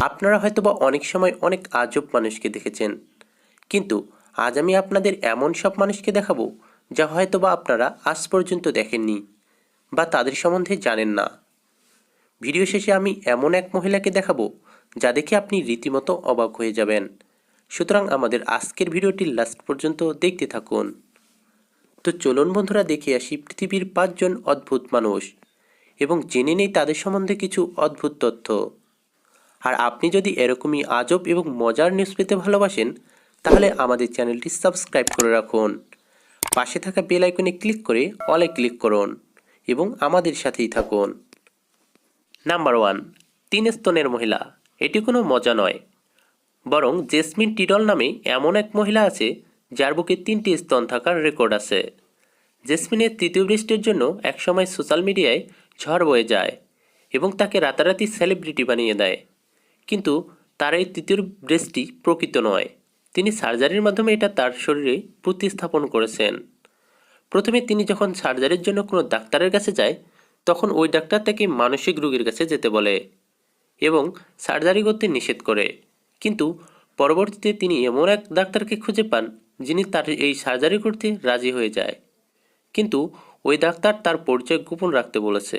আপনারা হয়তোবা অনেক সময় অনেক আজব মানুষকে দেখেছেন। কিন্তু আজ আমি আপনাদের এমন সব মানুষকে দেখাবো, যা হয়তোবা আপনারা আজ পর্যন্ত দেখেননি বা তাদের সম্বন্ধে জানেন না। ভিডিও শেষে আমি এমন এক মহিলাকে দেখাবো, যা দেখে আপনি রীতিমতো অবাক হয়ে যাবেন। সুতরাং আমাদের আজকের ভিডিওটি লাস্ট পর্যন্ত দেখতে থাকুন। তো চলুন বন্ধুরা, দেখে আসি পৃথিবীর পাঁচজন অদ্ভুত মানুষ এবং জেনে নেই তাদের সম্বন্ধে কিছু অদ্ভুত তথ্য। আর আপনি যদি এরকমই আজব এবং মজার নিউজ পেতে ভালোবাসেন, তাহলে আমাদের চ্যানেলটি সাবস্ক্রাইব করে রাখুন। পাশে থাকা বেল আইকনে ক্লিক করে অলে ক্লিক করুন এবং আমাদের সাথেই থাকুন। নাম্বার ওয়ান তিন স্তনের মহিলা। এটি কোনো মজা নয়। বরং জেসমিন টিডল নামে এমন এক মহিলা আছে, যার বুকে তিনটি স্তন থাকার রেকর্ড আছে। জেসমিনের তৃতীয় বৃষ্টির জন্য একসময় সোশ্যাল মিডিয়ায় ঝড় বয়ে যায় এবং তাকে রাতারাতি সেলিব্রিটি বানিয়ে দেয়। কিন্তু তার এই তৃতীয় ব্রেস্টটি প্রকৃত নয়। তিনি সার্জারির মাধ্যমে এটা তার শরীরে প্রতিস্থাপন করেছেন। প্রথমে তিনি যখন সার্জারির জন্য কোনো ডাক্তারের কাছে যায়, তখন ওই ডাক্তার তাকে মানসিক রোগীর কাছে যেতে বলে এবং সার্জারি করতে নিষেধ করে। কিন্তু পরবর্তীতে তিনি এমন এক ডাক্তারকে খুঁজে পান, যিনি তার এই সার্জারি করতে রাজি হয়ে যায়। কিন্তু ওই ডাক্তার তার পরিচয় গোপন রাখতে বলেছে।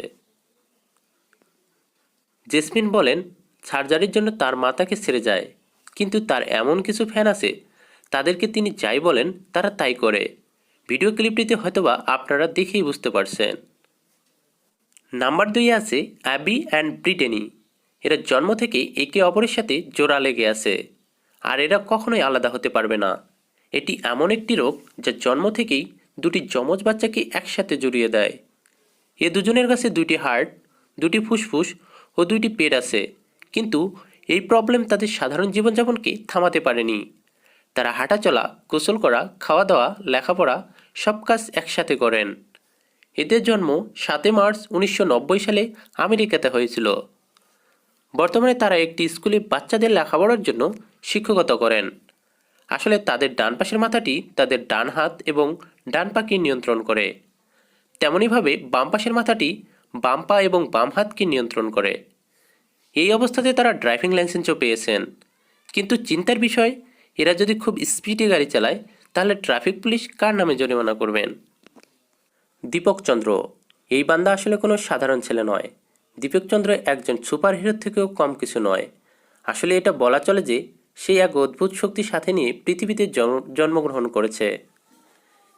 জেসমিন বলেন সার্জারির জন্য তার মা তাকে ছেড়ে যায়। কিন্তু তার এমন কিছু ফ্যান আছে, তাদেরকে তিনি যাই বলেন, তারা তাই করে। ভিডিও ক্লিপটিতে হয়তোবা আপনারা দেখেই বুঝতে পারছেন। নাম্বার দুই আছে অ্যাবি অ্যান্ড ব্রিটেনি। এরা জন্ম থেকেই একে অপরের সাথে জোড়া লেগে আছে, আর এরা কখনোই আলাদা হতে পারবে না। এটি এমন একটি রোগ যা জন্ম থেকেই দুটি যমজ বাচ্চাকে একসাথে জড়িয়ে দেয়। এ দুজনের কাছে দুটি হার্ট, দুটি ফুসফুস ও দুইটি পেট আছে। কিন্তু এই প্রবলেম তাদের সাধারণ জীবনযাপনকে থামাতে পারেনি। তারা হাঁটা চলা গোসল করা খাওয়া দাওয়া লেখাপড়া সব কাজ একসাথে করেন। এদের জন্ম সাতই মার্চ উনিশশো নব্বই সালে আমেরিকাতে হয়েছিল। বর্তমানে তারা একটি স্কুলে বাচ্চাদের লেখাপড়ার জন্য শিক্ষকতা করেন। আসলে তাদের ডান পাশের মাথাটি তাদের ডান হাত এবং ডান পাকে নিয়ন্ত্রণ করে। তেমনইভাবে বাম পাশের মাথাটি বাম পা এবং বাম হাতকে নিয়ন্ত্রণ করে। এই অবস্থাতে তারা ড্রাইভিং লাইসেন্সও পেয়েছেন। কিন্তু চিন্তার বিষয়, এরা যদি খুব স্পিডে গাড়ি চালায়, তাহলে ট্রাফিক পুলিশ কার নামে জরিমানা করবেন? দীপক চন্দ্র। এই বান্দা আসলে কোনো সাধারণ ছেলে নয়। দীপক চন্দ্র একজন সুপার হিরোর থেকেও কম কিছু নয়। আসলে এটা বলা চলে যে, সে এক অদ্ভুত শক্তি সাথে নিয়ে পৃথিবীতে জন্ম- জন্মগ্রহণ করেছে।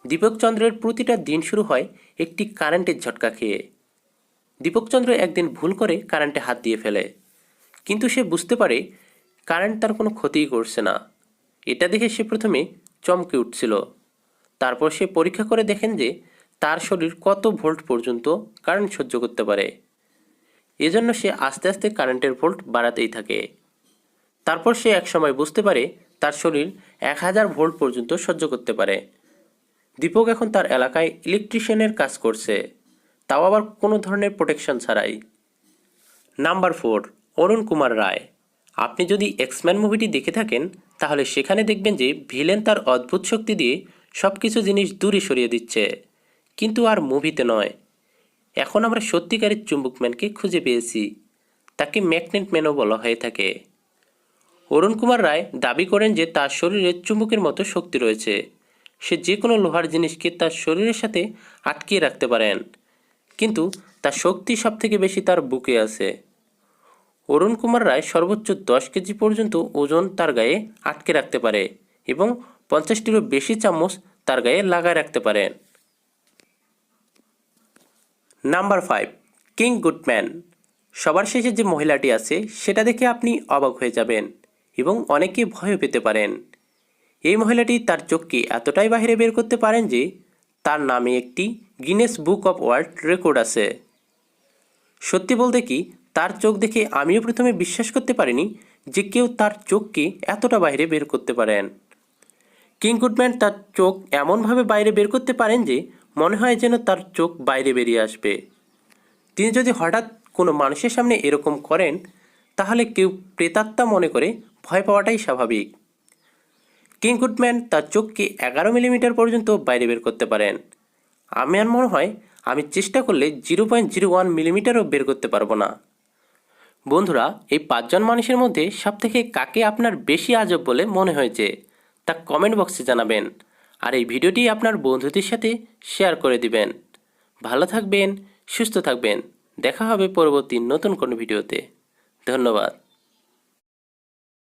দীপক চন্দ্রের প্রতিটা দিন শুরু হয় একটি কারেন্টের ঝটকা খেয়ে। দীপক চন্দ্র একদিন ভুল করে কারেন্টে হাত দিয়ে ফেলে। কিন্তু সে বুঝতে পারে কারেন্ট তার কোনো ক্ষতিই করছে না। এটা দেখে সে প্রথমে চমকে উঠছিল। তারপর সে পরীক্ষা করে দেখেন যে তার শরীর কত ভোল্ট পর্যন্ত কারেন্ট সহ্য করতে পারে। এজন্য সে আস্তে আস্তে কারেন্টের ভোল্ট বাড়াতেই থাকে। তারপর সে একসময় বুঝতে পারে তার শরীর এক হাজার ভোল্ট পর্যন্ত সহ্য করতে পারে। দীপক এখন তার এলাকায় ইলেকট্রিশিয়ানের কাজ করছে। তাও আবার কোনো ধরনের প্রোটেকশন ছাড়াই। Number four. অরুণ কুমার রায়। আপনি যদি এক্সম্যান মুভিটি দেখে থাকেন, তাহলে সেখানে দেখবেন যে ভিলেন তার অদ্ভুত শক্তি দিয়ে সব কিছু জিনিস দূরে সরিয়ে দিচ্ছে। কিন্তু আর মুভিতে নয়। এখন আমরা সত্যিকারের চুম্বক ম্যানকে খুঁজে পেয়েছি। তাকে ম্যাগনেট ম্যানও বলা হয়ে থাকে। অরুণ কুমার রায় দাবি করেন যে তার শরীরে চুম্বকের মতো শক্তি রয়েছে। সে যে কোনো লোহার জিনিসকে তার শরীরের সাথে আটকিয়ে রাখতে পারেন। কিন্তু তার শক্তি সব থেকে বেশি তার বুকে আছে। অরুণ কুমার রায় সর্বোচ্চ দশ কেজি পর্যন্ত ওজন তার গায়ে আটকে রাখতে পারে এবং পঞ্চাশটিরও বেশি চামচ তার গায়ে লাগায় রাখতে পারেন নাম্বার ফাইভ, কিং গুডম্যান। সবার শেষে যে মহিলাটি আছে, সেটা দেখে আপনি অবাক হয়ে যাবেন এবং অনেকে ভয় পেতে পারেন। এই মহিলাটি তার চোখকে এতটাই বাইরে বের করতে পারেন যে তার নামে একটি Guinness book of world record আছে। সত্যি বলতে কি তার চোখ দেখে আমিও প্রথমে বিশ্বাস করতে পারিনি যে কেউ তার চোখকে এতটা বাইরে বের করতে পারেন। কিং গুডম্যান তার চোখ এমনভাবে বাইরে বের করতে পারেন যে মনে হয় যেন তার চোখ বাইরে বেরিয়ে আসবে। তিনি যদি হঠাৎ কোনো মানুষের সামনে এরকম করেন, তাহলে কেউ প্রেতাত্মা মনে করে ভয় পাওয়াটাই স্বাভাবিক। কিং গুডম্যান তার চোখকে এগারো মিলিমিটার পর্যন্ত বাইরে বের করতে পারেন। আমি আর মনে হয় আমি চেষ্টা করলে জিরো পয়েন্ট জিরো ওয়ান মিলিমিটারও বের করতে পারব না। বন্ধুরা, এই পাঁচজন মানুষের মধ্যে সব থেকে কাকে আপনার বেশি আজব বলে মনে হয়েছে, তা কমেন্ট বক্সে জানাবেন। আর এই ভিডিওটি আপনার বন্ধুদের সাথে শেয়ার করে দিবেন। ভালো থাকবেন, সুস্থ থাকবেন। দেখা হবে পরবর্তী নতুন কোনো ভিডিওতে। ধন্যবাদ।